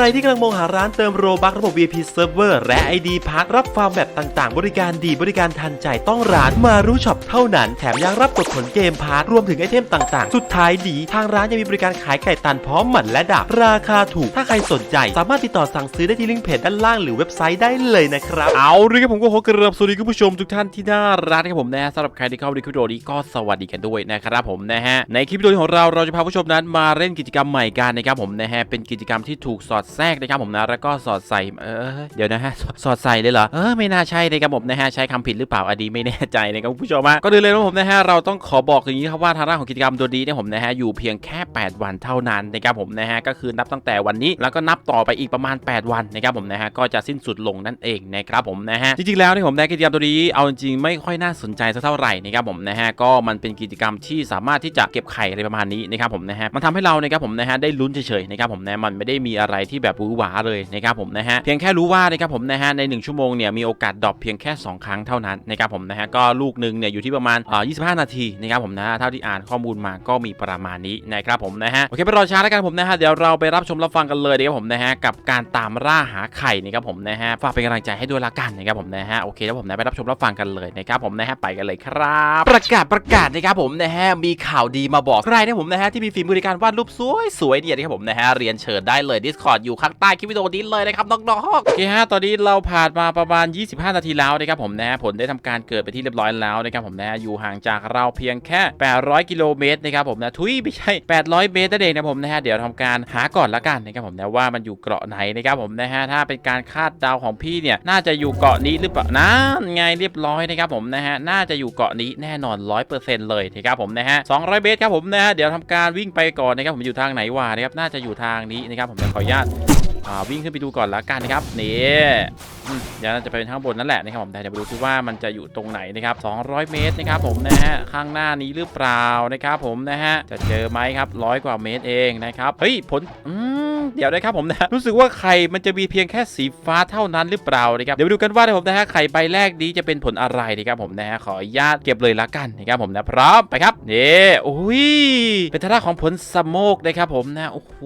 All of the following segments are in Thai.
รที่กำลังมองหาร้านเติมโรบักระบบ VIP Server และ ID พักรับฟาร์มแบบต่างๆ บริการดีบริการทันใจต้องร้านมารู้ช็อปเท่านั้น แถมยังรับกดผลเกมพาร์ทรวมถึงไอเทมต่างๆ สุดท้ายดี ทางร้านยังมีบริการขายไก่ตันพร้อมหมันและดาบราคาถูก ถ้าใครสนใจ สามารถติดต่อสั่งซื้อได้ที่ลิงก์เพจด้านล่างหรือเว็บไซต์ได้เลยนะครับ เอาเลยครับผมก็ขอกราบสวัสดีคุณผู้ชมทุกท่านที่น่ารักครับผมนะฮะสำหรับใครที่เข้ามาดูคลิปวิดีโอนี้ก็สวัสดีกันด้วยนะครับผมนะฮะในคลิปวิดีโอของเราเราจะพาผู้ชมนั้นมาเล่นกิจกรรมใหม่กันนะครับผมนะฮะเป็นกิจกรรมที่ถูกสอดแทรกนะครับผมนะแล้วก็สอดใส่เออเดี๋ยวนะฮะสอดใส่เลยเหรอเออไม่น่าใช่นะครับผมนะฮะใช้คำผิดหรือเปล่าอดีไม่แน่ใจนะครับคุณผู้ชมฮะก็เลยเลยนะผมนะฮะเราต้องขอบอกอย่างนี้ครับว่าทางด้านของกิจกรรมตัวนี้เนี่ยผมนะฮะอยู่เพียงแค่ 8 วันเท่านั้นนะครับผมนะฮะก็คือนับตั้งแต่วันนี้แล้วก็นับต่อไปอีกประมาณ 8 วันนะครับผมนะฮะก็จะสิ้นสุดลงนั่นเองนะครับผมนะฮะจริงๆแล้วเนี่ยผมนะกิจกรรมตัวนี้เอาจริงๆไม่ค่อยน่าสนใจสักเท่าไหร่นะครับผมนะฮะก็มันเป็นกิจกรรมที่สามารถที่จะเก็บไข่อะไรประมาณนี้นะครับผมนะฮะมันทำให้เรานะครับผมนะฮะได้ลุ้นเฉยๆนะครับผมนะมันไม่ได้มีอะไรที่แบบหวือหวาเลยนะครับผมนะฮะเพียงแค่รู้ว่านะครับผมนะฮะใน 1 ชั่วโมงเนี่ยมีโอกาสดรอปเพียงแค่ 2 ครั้งเท่านั้นนะครับผมนะฮะก็ลูกหนึ่งเนี่ยอยู่ที่ประมาณอ่อ25 นาทีนะครับผมนะฮะเท่าที่อ่านข้อมูลมาก็มีประมาณนี้นะครับผมนะฮะโอเคไปรอช้าแล้วกันผมนะฮะเดี๋ยวเราไปรับชมรับฟังกันเลยนะครับผมนะฮะกับการตามล่าหาไข่นะครับผมนะฮะฝากเป็นกำลังใจให้ด้วยละกันนะครับผมนะฮะโอเคแล้วผมนะไปรับชมรับฟังกันเลยนะครับผมนะฮะไปกันเลยครับ ประกาศประกาศนะครับผมนะฮะมีข่าวดีมาบอกใครนะผมนะฮะที่มีฝีมือในการวาดรูปสวยๆเนี่ยนะครับผมนะฮะเรียนเชิญได้เลย Discord อยู่ข้างใต้คลิปวิดีโอนี้เลยนะครับน้องๆโอเคฮะตอนนี้เราผ่านมาประมาณ 25 นาทีแล้วนะครับผมนะผลได้ทำการเกิดไปที่เรียบร้อยแล้วนะครับผมนะอยู่ห่างจากเราเพียงแค่ 800 กิโลเมตรนะครับผมนะทุยไม่ใช่ 800 เมตรนั่นเองนะผมนะฮะเดี๋ยวทำการหาก่อนละกันนะครับผมนะว่ามันอยู่เกาะไหนนะครับผมนะฮะถ้าเป็นการคาดเดาของพี่เนี่ยน่าจะอยู่เกาะนี้หรือเปล่านั่นไงเรียบร้อยนะครับผมนะฮะน่าจะอยู่เกาะนี้แน่นอน 100%เลยนะครับผมนะฮะ200 เมตรครับผมนะฮะเดี๋ยวทำการวิ่งไปก่อนนะครับผมอยู่ทางไหนวะนะครับน่าจะอยู่ทางนี้นะครับผมขออนุญาตอ่าวิ่งขึ้นไปดูก่อนละกันนะครับนี่เดี๋ยวจะไปเป็นข้างบนนั่นแหละนะครับผมแต่เดี๋ยวไปดูซิว่ามันจะอยู่ตรงไหนนะครับ 200 เมตรนะครับผมนะฮะข้างหน้านี้หรือเปล่านะครับผมนะฮะจะเจอไหมครับร้อยกว่าเมตรเองนะครับเฮ้ยผลอืม เดี๋ยวนะครับผมนะรู้สึกว่าไข่มันจะมีเพียงแค่สีฟ้าเท่านั้นหรือเปล่านะครับเดี๋ยวไปดูกันว่านะครับผมนะฮะไข่ใบแรกนี้จะเป็นผลอะไรนะครับผมนะฮะขออนุญาตเก็บเลยละกันนะครับผมนะพร้อมไปครับนี่โอ้ยเป็นทางด้าของผลสโมกนะครับผมนะโอ้โห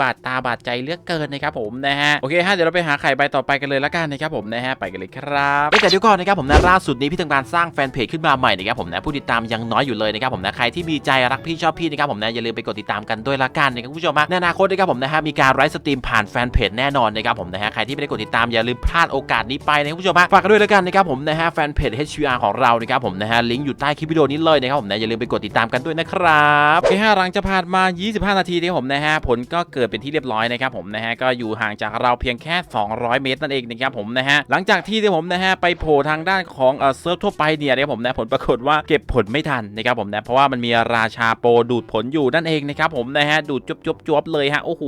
บาดตาบาดใจเลือกเกินนะครับผมนะฮะโอเคฮะเดี๋ยวเราไปหาไข่ใบต่อไปกันเลยละกันนะครับผมนะฮะไปกันเลยครับแต่เดี๋ยวก่อนนะครับผมนะล่าสุดนี้พี่ทำการสร้างแฟนเพจขึ้นมาใหม่นะครับผมนะผู้ติดตามยังน้อยอยู่เลยนะครับผมนะใครที่มีใจรักพี่ชอบพี่นะครับผมนะอย่าลืมไปกดติดตามกันด้วยละกันนะครับผู้ชมฮะในอนาคตนะครับผมนะฮะมีการไลฟ์สตรีมผ่านแฟนเพจแน่นอนนะครับผมนะฮะใครที่ไม่ได้กดติดตามอย่าลืมพลาดโอกาสนี้ไปนะคุณผู้ชมฮะฝากกันด้วยและกันนะครับผมนะฮะแฟนเพจ HVR ของเรานะครับผมนะฮะลิงก์อยู่ใต้คลิปวิดีโอนี้เลยนะครับผมนะอย่าลืมไปกดติดตามกันด้วยนะครับโอเคฮะหลังจะผ่านมา 25 นาทีนะครับผมนะฮะผลก็เกิดเป็นที่เรียบร้อยนะครับผมนะฮะก็อยู่ห่างจากเราเพียงแค่ 200 เมตรนั่นเองนะครับผมนะฮะหลังจากที่ที่ผมนะฮะไปโผล่ทางด้านของเอ่อเซิร์ฟทั่วไปเนี่ยนะครับผมนะผลปรากฏว่าเก็บผลไม่ทันนะครับผมนะเพราะว่ามันมีราชาโปรดูดผลอยู่นั่นเองนะครับผมนะฮะดูดจุบจุบจวบเลยฮะโอ้โห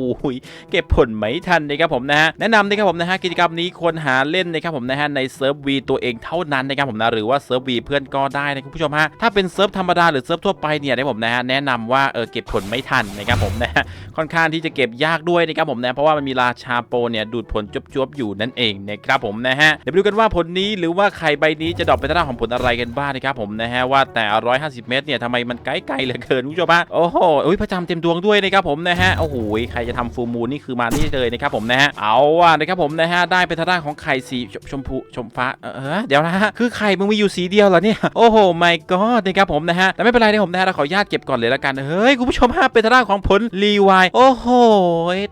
เก็บผลไม่ทันนะครับผมนะฮะแนะนำนะครับผมนะฮะกิจกรรมนี้ควรหาเล่นนะครับผมนะฮะในเซิร์ฟวีตัวเองเท่านั้นนะครับผมนะหรือว่าเซิร์ฟวีเพื่อนก็ได้นะคุณผู้ชมฮะถ้าเป็นเซิร์ฟธรรมดาหรือเซิร์ฟทั่วไปเนี่ยนะครับผมนะฮะแนะนำว่าเออเก็บผลไม่ทันนะครับผมนะฮะค่อนข้างที่จะเก็บยากด้วยนะครับผมนะเพราะว่ามันมีราชาโปเนี่ยดูดผลจุบจวบอยู่นั่นเองนะครับผมนะฮะเดี๋ยวไปดูกันว่าผลนี้หรือว่าไข่ใบนี้จะดรอปไปทางด้านของผลอะไรกันบ้างนะครับผมนะฮะว่าแต่ 150 เมตรเนี่ยทำไมมันไกลๆเหลือเกินคุณผู้ชมฮะโอ้โหอุ้ยพระจำเต็มดวงด้วยนะครับผมนะฮะโอ้โหใครจะทำฟูมูลนี่คือมานี่เลยนะครับผมนะฮะเอาว่ะนะครับผมนะฮะได้เป็นทางด้านของไข่สีชชมพูชมฟ้าเออเดี๋ยวนะฮะคือไข่มึงมีอยู่สีเดียวเหรอเนี่ยโอ้โหไม่ก็นะครับผมนะฮะแต่ไม่เป็นไรนะผมนะฮะเราขออนุญาตเก็บก่อนเลยละกันเฮ้ยคุณผู้ชมฮะเป็นทางด้านของผลรีวายโอ้โห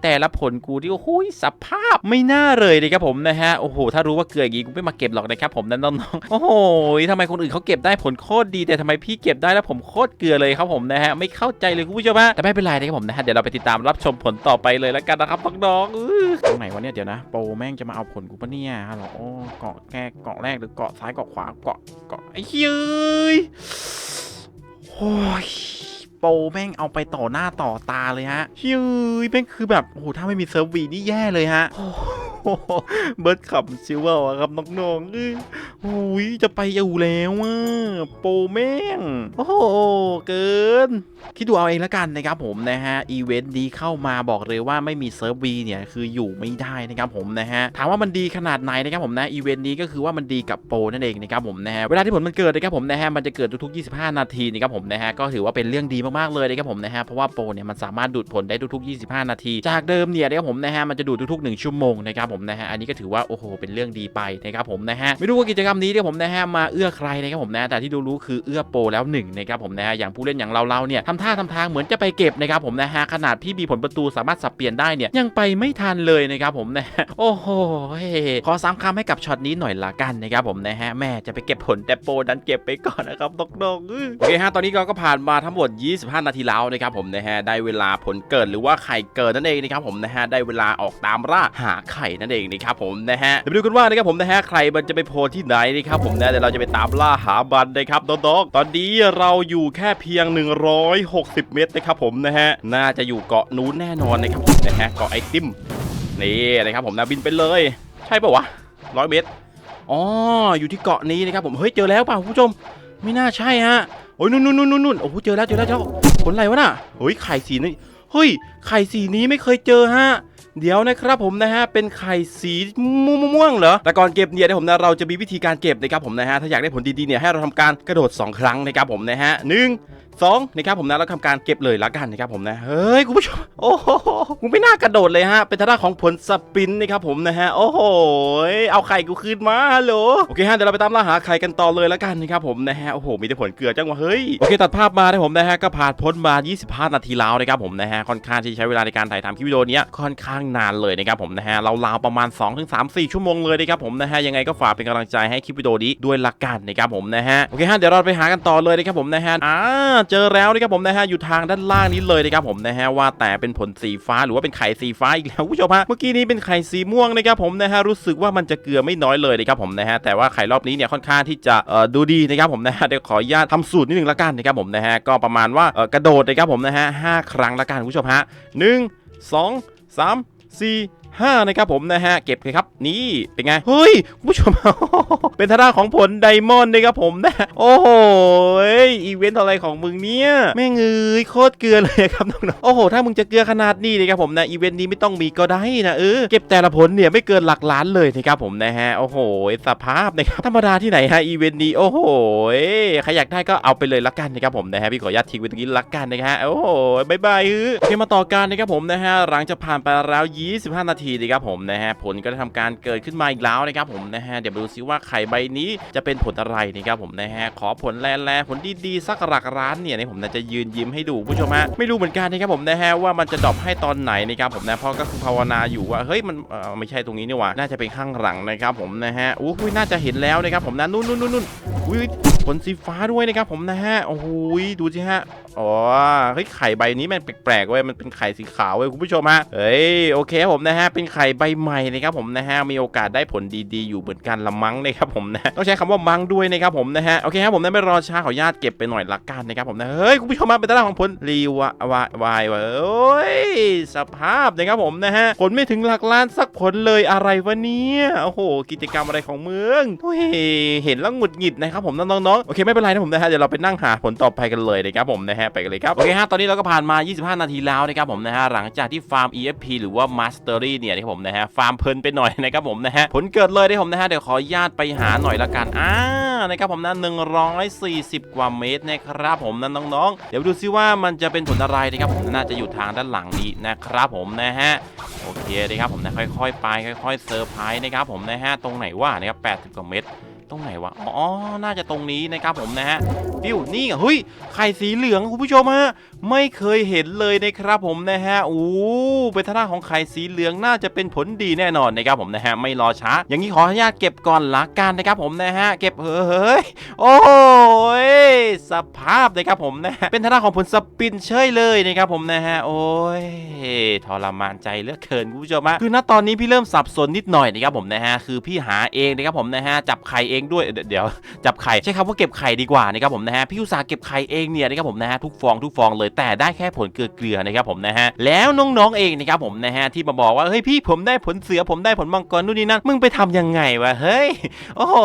แต่ละผลกูที่โอ้โหสภาพไม่น่าเลยนะครับผมนะฮะโอ้โหถ้ารู้ว่าเกลืออย่างงี้กูไม่มาเก็บหรอกนะครับผมนั่นน้องๆโอ้โหทำไมคนอื่นเขาเก็บได้ผลโคตรดีแต่ทำไมพี่เก็บได้แล้วผมโคตรเกลือเลยครับผมนะฮะไม่เข้าใจเลยคุณผู้ชมฮะแต่ไม่เป็นไรนะครับผมนะฮะเดี๋ยวเราไปติดตามรับชมผลต่อไปเลยละกันนะครับน้องน้อตรงไหนวะเนี่ยเดี๋ยวนะโปรแม่งจะมาเอาผลกูปะเนี่ยฮัลโหลเกาะแกเกาะแรกหรือเกาะซ้ายเกาะขวาเกาะเกาะไอ้เฮ้ยโอ้ยโปรแม่งเอาไปต่อหน้าต่อตาเลยฮะเฮ้ยแม่งคือแบบโอ้โหถ้าไม่มีเซิร์ฟวีนี่แย่เลยฮะ เบิร์ดขับชิวเวอร์ครับน้องๆเอ้ยโอ้ยจะไปอยู่แล้วอะโปรแม่ง โอ้โห เกิน คิดดูเอาเองแล้วกันนะครับผมนะฮะ อีเวนต์นี้เข้ามาบอกเลยว่าไม่มีเซิร์ฟวีเนี่ย คืออยู่ไม่ได้นะครับผมนะฮะ ถามว่ามันดีขนาดไหนนะครับผมนะ อีเวนต์นี้ก็คือว่ามันดีกับโปรนั่นเองนะครับผมนะฮะ เวลาที่ผลมันเกิดนะครับผมนะฮะ มันจะเกิดทุก ๆ 25 นาทีนะครับผมนะฮะ ก็ถือว่าเป็นเรื่องดีมากๆเลยนะครับผมนะฮะ เพราะว่าโปรเนี่ยมันสามารถดูดผลได้ทุกๆ 25 นาที จากเดิมเนี่ยนะครับผมนะฮะ มันจะดูดทุกๆ 1 ชั่วโมงนะครับผมนะฮะอันนี้ก็ถือว่าโอ้โหเป็นเรื่องดีไปนะครับผมนะฮะไม่รู้ว่ากิจกรรมนี้เนี่ยผมนะฮะมาเอื้อใครนะครับผมนะแต่ที่รู้ๆคือเอื้อโปรแล้วหนึ่งนะครับผมนะฮะอย่างผู้เล่นอย่างเราๆเนี่ยทำท่าทำทางเหมือนจะไปเก็บนะครับผมนะฮะขนาดพี่มีผลประตูสามารถสับเปลี่ยนได้เนี่ยยังไปไม่ทันเลยนะครับผมนะโอ้โหขอซ้ำคำให้กับช็อตนี้หน่อยละกันนะครับผมนะฮะแม่จะไปเก็บผลแต่โปรดันเก็บไปก่อนนะครับน้องๆโอเคฮะตอนนี้เราก็ผ่านมาทั้งหมด 25 นาทีแล้วนะครับผมนะฮะได้เวลาผลเกิดหรือว่าไข่เกิดนั่นเองนะครับผมนะฮะได้เวลาออกตามล่าหาไข่นั่นเองนะครับผมนะฮะเดี๋ยวไปดูกันว่านะครับผมนะฮะใครมันจะไปโผล่ที่ไหนนะครับผมนะเดี๋ยวเราจะไปตามล่าหาบันนะครับน้องๆตอนนี้เราอยู่แค่เพียง 160 เมตรนะครับผมนะฮะน่าจะอยู่เกาะนู้นแน่นอนนะครับผมนะฮะเกาะไอติมนี่นะครับผมนะบินไปเลย ใช่ปะวะร้อยเมตรอ๋ออยู่ที่เกาะนี้นะครับผมเฮ้ยเจอแล้วเปล่าคุณผู้ชม ไม่น่าใช่ฮะโอ้ยนู่นนู่นนู่นนู่นโอ้โหเจอแล้วเจอแล้วเจอแล้วผลอะไรวะน่ะเฮ้ยไข่สีนี้เฮ้ยไข่สีนี้ไม่เคยเจอฮะ เดี๋ยวนะครับผมนะฮะเป็นไข่สีม่วงๆเหรอแต่ก่อนเก็บเนี่ยนะผมนะเราจะมีวิธีการเก็บนะครับผมนะฮะถ้าอยากได้ผลดีๆเนี่ยให้เราทำการกระโดด 2 ครั้งนะครับผมนะฮะหนึ่งสองนะครับผมนะแล้วทำการเก็บเลยละกันนะครับผมนะเฮ้ยคุณผู้ชมโอ้โหกูไม่น่ากระโดดเลยฮะเป็นทางด้านของผลสปินนะครับผมนะฮะโอ้โหเอาไข่กูคืนมาฮัลโหลโอเคฮะเดี๋ยวเราไปตามล่าหาไข่กันต่อเลยละกันนะครับผมนะฮะโอ้โหมีแต่ผลเกลือจังวะเฮ้ยโอเคตัดภาพมานะผมนะฮะก็ผ่านพ้นมา 25 นาทีแล้วนะครับผมนะฮะค่อนข้างที่ใช้เวลาในการถ่ายทำคลิปวิดีโอนี้ค่อนข้างนานเลยนะครับผมนะฮะเราลาวประมาณ 2-3-4 ชั่วโมงเลยนะครับผมนะฮะยังไงก็ฝากเป็นกำลังใจให้คลิปวิดีโอนี้ด้วยละกันนะครับผมนะฮะโอเคฮะเดี๋ยวเราไปหากันต่อเลยนะครับผมนะฮะอ่าเจอแล้วนะครับผมนะฮะอยู่ทางด้านล่างนี้เลยนะครับผมนะฮะว่าแต่เป็นผลสีฟ้าหรือว่าเป็นไข่สีฟ้าอีกแล้วคุณผู้ชมฮะเมื่อกี้นี้เป็นไข่สีม่วงนะครับผมนะฮะรู้สึกว่ามันจะเกลือไม่น้อยเลยนะครับผมนะฮะแต่ว่าไข่รอบนี้เนี่ยค่อนข้างที่จะเอ่อดูดีนะครับผมนะฮะเดี๋ยวขออนุญาตทำสูตรนิดนึงละกันนะครับผมนะฮะก็ประมาณว่าเอ่อกระโดดนะครับผมนะฮะห้าครั้งละกันคุณผู้ชมฮะหนึ่งสองสามสี่ ห้านะครับผมนะฮะ เก็บเลยครับ นี่เป็นไง เฮ้ยคุณผู้ชม เป็นทางด้านของผลไดมอนด์นะครับผมนะ โอ้โหอีเวนต์อะไรของมึงเนี่ย แม่งเอ้ยโคตรเกลือเลยครับน้องๆโอ้โห ถ้ามึงจะเกลือขนาดนี้นะครับผมนะอีเวนต์นี้ไม่ต้องมีก็ได้นะเออเก็บแต่ละผลเนี่ยไม่เกินหลักล้านเลยนะครับผมนะฮะโอ้โหสภาพนะครับธรรมดาที่ไหนฮะอีเวนต์นี้โอ้โหใครอยากได้ก็เอาไปเลยละกันนะครับผมนะฮะพี่ขออนุญาตทิ้งไว้ตรงนี้ละกันนะฮะโอ้โหบายบายฮือโอเคมาต่อกันนะครับผมนะฮะหลังจากผ่านไปแล้ว 25 นาทีทีนะครับผมนะฮะผลก็ได้ทำการเกิดขึ้นมาอีกแล้วนะครับผมนะฮะเดี๋ยวมาดูซิว่าไข่ใบนี้จะเป็นผลอะไรนะครับผมนะฮะขอผลแร่ๆผลดีๆสักหลักร้านเนี่ยในผมนะจะยืนยิ้มให้ดูผู้ชมฮะไม่รู้เหมือนกันนะครับผมนะฮะว่ามันจะดรอปให้ตอนไหนนะครับผมนะเพราะก็คือภาวนาอยู่ว่าเฮ้ยมันเออไม่ใช่ตรงนี้นี่หว่าน่าจะเป็นข้างหลังนะครับผมนะฮะอู้หูน่าจะเห็นแล้วนะครับผมนะนู่นนู่นนู่นนู่นอุ้ยผลสีฟ้าด้วยนะครับผมนะฮะโอ้โหดูสิฮะอ๋อเฮ้ยไข่ใบนี้มันแปลกๆเว้ยมันเป็นไข่สีขาวเว้ยคุณผู้ชมฮะเฮ้ยโอเคผมนะฮะเป็นไข่ใบใหม่นะครับผมนะฮะมีโอกาสได้ผลดีๆ อยู่เหมือนกันละมั้งนะครับผมนะต้องใช้คำว่ามั้งด้วยนะครับผมนะฮะโอเคครับผมนะไม่รอช้าขออนุญาตเก็บไปหน่อยละกันนะครับผมนะเฮ้ยคุณผู้ชมมาเป็นตารางของผลรีวะวายวายโอ้ยสภาพนะครับผมนะฮะผลไม่ถึงหลักล้านสักผลเลยอะไรวะเนี่ยโอ้โห กิจกรรมอะไรของเมืองเฮ้ยเห็นแล้วหงุดหงิดนะครับผมน้องๆโอเคไม่เป็นไรนะผมนะฮะเดี๋ยวเราไปนั่งหาผลต่อไปกันเลยนะครับผมนะฮะไปกันเลยครับโอเคฮะตอนนี้เราก็ผ่านมา 25 นาทีแล้วนะครับผมนะฮะหลังจากที่ฟาร์ม EFP หรือว่า Mastery เนี่ยนะครับผมนะฮะฟาร์มเพลินไปหน่อยนะครับผมนะฮะผลเกิดเลยนะครับผมนะฮะเดี๋ยวขอญาตไปหาหน่อยละกันอ่านะครับผมนะ140 กว่าเมตรนะครับผมนะน้องๆ เดี๋ยวดูซิว่ามันจะเป็นผลอะไรนะครับผมน่าจะอยู่ทางด้านหลังนี้นะครับผมนะฮะโอเคนะครับผมนะค่อยๆไปค่อยๆเซอร์ไพรส์นะครับผมนะฮะตรงไหนว่านะครับ80 กว่าเมตรตรงไหนวะ อ๋อ น่าจะตรงนี้นะครับผมนะฮะฟิวนี่เฮ้ย ไข่สีเหลืองคุณผู้ชมฮะ ไม่เคยเห็นเลยนะครับผมนะฮะโอ้เป็นท่าของไข่สีเหลืองน่าจะเป็นผลดีแน่นอนนะครับผมนะฮะไม่รอช้า อย่างนี้ขออนุญาตเก็บก่อนละกันนะครับผมนะฮะเก็บเฮ้ยโอ้ยสภาพนะครับผมนะฮะเป็นท่าของผลสปินเชยเลยนะครับผมนะฮะโอ้ยทรมานใจเหลือเกินคุณผู้ชมฮะคือณตอนนี้พี่เริ่มสับสนนิดหน่อยนะครับผมนะฮะคือพี่หาเองนะครับผมนะฮะจับไข่เองด้วยเดี๋ยวจับไข่ใช้คำว่าเก็บไข่ดีกว่านะครับผมนะฮะพี่อุตส่าห์เก็บไข่เองเนี่ยนะครับผมนะฮะทุกฟองทุกฟองเลยแต่ได้แค่ผลเกลือๆนะครับผมนะฮะแล้วน้องๆเองนะครับผมนะฮะที่มาบอกว่าเฮ้ยพี่ผมได้ผลเสือผมได้ผลมังกรนู่นนี่นั่นมึงไปทำยังไงวะเฮ้ยโอ้โห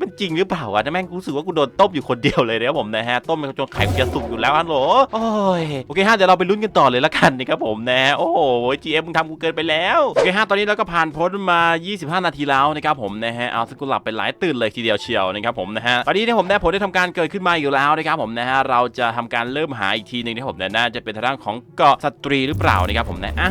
มันจริงหรือเปล่าวะแม่งกูรู้สึกว่ากูโดนต้มอยู่คนเดียวเลยนะครับผมนะฮะต้มจนไข่กูจะสุกอยู่แล้วฮัลโหลโอ้ยโอเคฮะเดี๋ยวเราไปลุ้นกันต่อเลยละกันนะครับผมนะฮะโอ้โห GM มึงทำกูเกินไปแล้วโอเคฮะตอนนี้เราก็ผ่านพ้นมา 25 นาทีแล้วนะครับผมนะฮะเอาสกุลหลับไปหลายตื่นเลยทีเดียวเชียวนะครับผมนะฮะตอนนี้เนี่ยผมได้ผลได้ทำการเกิดขึ้นมาอยู่แล้วนะครับผมนะฮะเราจะทำการเริ่มหาอีกทีหนึ่งนะครับผมนะน่าจะเป็นทางด้านของเกาะสตรีหรือเปล่านะครับผมนะอ่า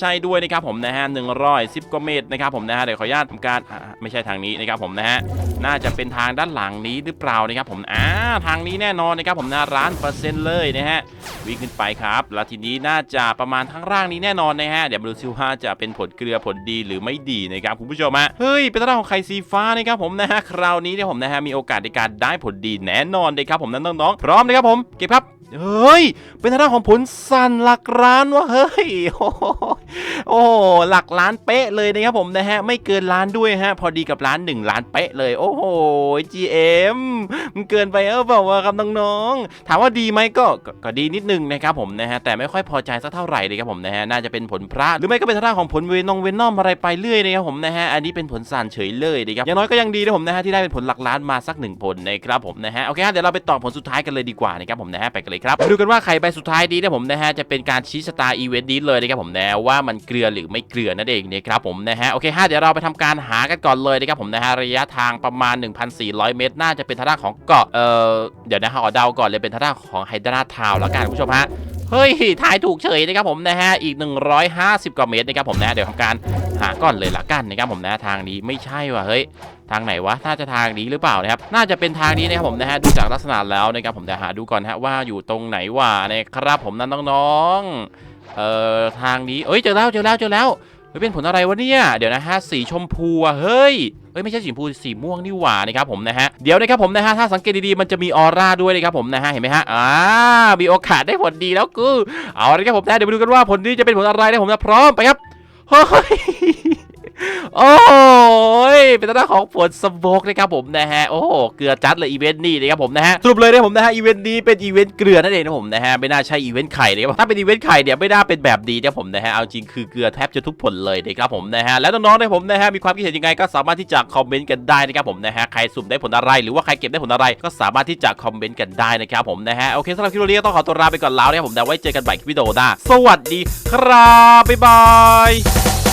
ใช่ด้วยนะครับผมนะฮะ110กว่าเมตรนะครับผมนะฮะเดี๋ยวขออนุญาตทำการไม่ใช่ทางนี้นะครับผมนะฮะน่าจะเป็นทางด้านหลังนี้หรือเปล่านะครับผมอ่าทางนี้แน่นอนนะครับผมนะร้านเปอร์เซ็นต์เลยนะฮะวิ่งขึ้นไปครับแล้วทีนี้น่าจะประมาณทางล่างนี้แน่นอนนะฮะเดี๋ยวมาดูซิว่าจะเป็นผลเกลือผลดีหรือไม่ดีนะครับคุณผู้ชมฮะเฮ้ยเป็นทางด้านของไข่สีฟ้านะครับผมนะฮะคราวนี้เนี่ยผมนะฮะมีโอกาสในการได้ผลดีแน่นอนนะครับผมนั้นน้องๆพร้อมนะครับผมเก็บครับ เฮ้ย เป็นทางด้านของผลสั่นหลักล้านวะเฮ้ย โอ้โหโอ้หลักล้านเป๊ะเลยนะครับผมนะฮะ ไม่เกินล้านด้วยฮะ พอดีกับล้านหนึ่งล้านเป๊ะเลย โอ้โห GM มันเกินไปเออเปล่าวะครับน้องๆ ถามว่าดีไหมก็ ก็ดีนิดนึงนะครับผมนะฮะ แต่ไม่ค่อยพอใจสักเท่าไหร่เลยครับผมนะฮะ น่าจะเป็นผลพระหรือไม่ก็เป็นทางด้านของผลเวนองเวนอมอะไรไปเรื่อยนะครับผมนะฮะ อันนี้เป็นผลสั่นเฉยเลยนะครับ อย่างน้อยก็ยังดีนะผมนะฮะที่ได้เป็นผลหลักล้านมาสักหนึ่งผลนะครับผมนะฮะ โอเคฮะเดี๋ยวเราไปต่อผลสุดท้ายกันเลยดีกว่านะครับผมนะฮะไปกันเลยครับดูกันว่าใครใบสุดท้ายดีนะผมนะฮะจะเป็นการชี้ชะตาอีเวนต์นี้เลยนะครับผมนะว่ามันเกลือหรือไม่เกลือนั่นเองนะครับผมนะฮะโอเคฮะเดี๋ยวเราไปทำการหากันก่อนเลยนะครับผมนะฮะระยะทางประมาณ 1,400 เมตร น่าจะเป็นทางด้านของเกาะเอ่อเดี๋ยวนะฮะขอเดาก่อนเลยเป็นทางด้านของไฮดราทาวแล้วกันคุณผู้ชมฮะ เฮ้ยถ่ายถูกเฉยนะครับผมนะฮะอีก 150กว่าเมตรนะครับผมนะเดี๋ยวทำการหาก้อนเลยละกันนะครับผมนะทางนี้ไม่ใช่ว่ะเฮ้ยทางไหนวะน่าจะทางนี้หรือเปล่านะครับ น่าจะเป็นทางนี้นะครับผมนะฮะดูจากลักษณะแล้วนะครับผมแต่หาดูก่อนฮะว่าอยู่ตรงไหนวะนะครับผมนั่นน้องๆเอ่อทางนี้เอ้ยเจอแล้วเจอแล้วเจอแล้ว เฮ้ยเป็นผลอะไรวะเนี่ยเดี๋ยวนะฮะสีชมพูอะเฮ้ยเอ้ยไม่ใช่สีชมพูสีม่วงนี่หว่านะครับผมนะฮะเดี๋ยวนะครับผมนะฮะถ้าสังเกตดีๆมันจะมีออร่าด้วยนะครับผมนะฮะเห็นไหมฮะอ่ามีโอกาสได้ผลดีแล้วกูเอาละครับผมนะเดี๋ยวไปดูกันว่าผลนี้จะเป็นผลอะไรนะผมนะพร้อมไปครับเฮ้ย โอ้ยเป็นทางด้านของผลสโมกนะครับผมนะฮะ โอ้โหเกลือจัดเลยอีเวนต์นี้นะครับผมนะฮะ สรุปเลยนะผมนะฮะ อีเวนต์นี้เป็นอีเวนต์เกลือนั่นเองนะผมนะฮะ ไม่น่าใช่อีเวนต์ไข่นะครับถ้าเป็นอีเวนต์ไข่เนี่ยไม่น่าเป็นแบบดีนะผมนะฮะ เอาจริงคือเกลือแทบจะทุกผลเลยนะครับผมนะฮะ แล้วน้องๆนะผมนะฮะ มีความคิดเห็นยังไงก็สามารถที่จะคอมเมนต์กันได้นะครับผมนะฮะ ใครสุ่มได้ผลอะไรหรือว่าใครเก็บได้ผลอะไรก็สามารถที่จะคอมเมนต์กันได้นะครับผมนะฮะ โอเคสำหรับคลิปนี้ก็ต้องขอตัวลาไปก่อนแล้วนะครับผมนะไว้เจอกันใหม่คลิปวิดีโอหน้าสวัสดีครับบ๊ายบาย